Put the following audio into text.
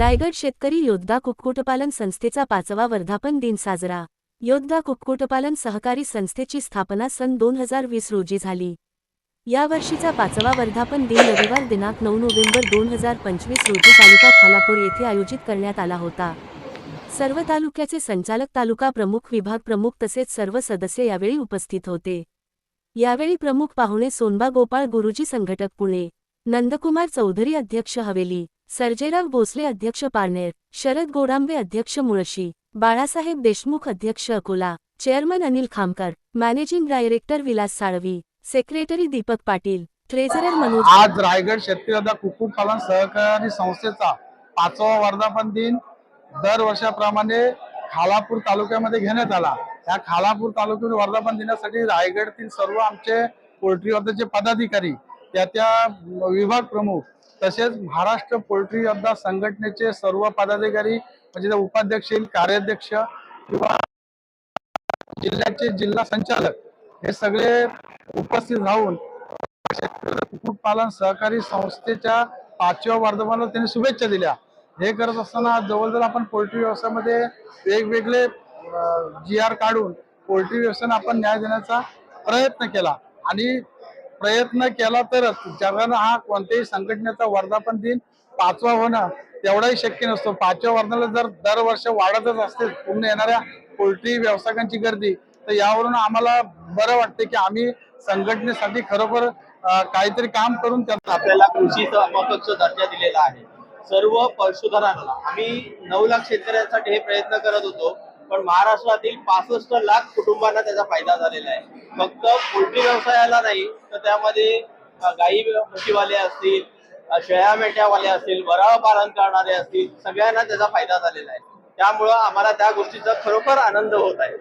रायगड शेतकरी योद्धा कुक्कुटपालन संस्थेचा पाचवा वर्धापन दिन साजरा. योद्धा कुक्कुटपालन सहकारी संस्थेची स्थापना सन दोन हजार वीस रोजी झाली. यावर्षीचा पाचवा वर्धापन दिन रविवार दिनांक नऊ नोव्हेंबर दोन हजार पंचवीस रोजी तालुका खालापूर येथे आयोजित करण्यात आला होता. सर्व तालुक्याचे संचालक तालुका प्रमुख विभाग प्रमुख तसेच सर्व सदस्य यावेळी उपस्थित होते. यावेळी प्रमुख पाहुणे सोनबा गोपाळ गुरुजी संघटक पुणे नंदकुमार चौधरी अध्यक्ष हवेली सर्जेराव भोसले अध्यक्ष पारनेर शरद गोडांबे अध्यक्ष मुळशी बाळासाहेब देशमुख अध्यक्ष Akola chairman Anil Khamkar managing director Vilas Salvi secretary Deepak Patil treasurer Manoj आज रायगड शेतकरी योद्धा कुक्कुटपालन सहकारी संस्थेचा पाचवा वर्धापन दिन दरवर्षाप्रमाणे खालापूर तालुक्यामध्ये घेण्यात आला. या खालापूर तालुक्यातून वर्धापन दिनासाठी रायगडतील सर्व आमचे पोल्ट्री पदाधिकारी त्या त्या विभाग प्रमुख तसेच महाराष्ट्र पोल्ट्री योद्धा संघटनेचे सर्व पदाधिकारी म्हणजे उपाध्यक्ष कार्याध्यक्ष किंवा जिल्ह्याचे जिल्हा संचालक हे सगळे उपस्थित राहून कुक्कुटपालन सहकारी संस्थेच्या पाचव्या वर्धमानाला त्यांनी शुभेच्छा दिल्या. हे करत असताना जवळजवळ आपण पोल्ट्री व्यवसायामध्ये वेगवेगळे जी आर काढून पोल्ट्री व्यवसायाला आपण न्याय देण्याचा प्रयत्न केला. आणि प्रयत्न केला तरच जगानं हा कोणत्याही संघटनेचा वर्धापन दिन पाचवा होणं तेवढाही शक्य नसतो. पाचव्या वर्धाला जर दरवर्ष वाढतच असते पूर्ण येणाऱ्या पोल्ट्री व्यावसायिकांची गर्दी तर यावरून आम्हाला बरं वाटते की आम्ही संघटनेसाठी खरोखर काहीतरी काम करून त्यांना आपल्याला कृषीचा महत्त्वाचा दर्जा दिलेला आहे. सर्व पशुधनांना आम्ही नऊ लाख शेतकऱ्यांसाठी हे प्रयत्न करत होतो. पण महाराष्ट्रातील पासष्ट लाख कुटुंबांना त्याचा फायदा झालेला आहे. फक्त पोल्ट्री व्यवसायाला नाही तर त्यामध्ये गाई म्हशीवाले असतील शेळ्या मेंढ्यावाले असतील वराळ पालन करणारे असतील सगळ्यांना त्याचा फायदा झालेला आहे. त्यामुळं आम्हाला त्या गोष्टीचा खरोखर आनंद होत आहे.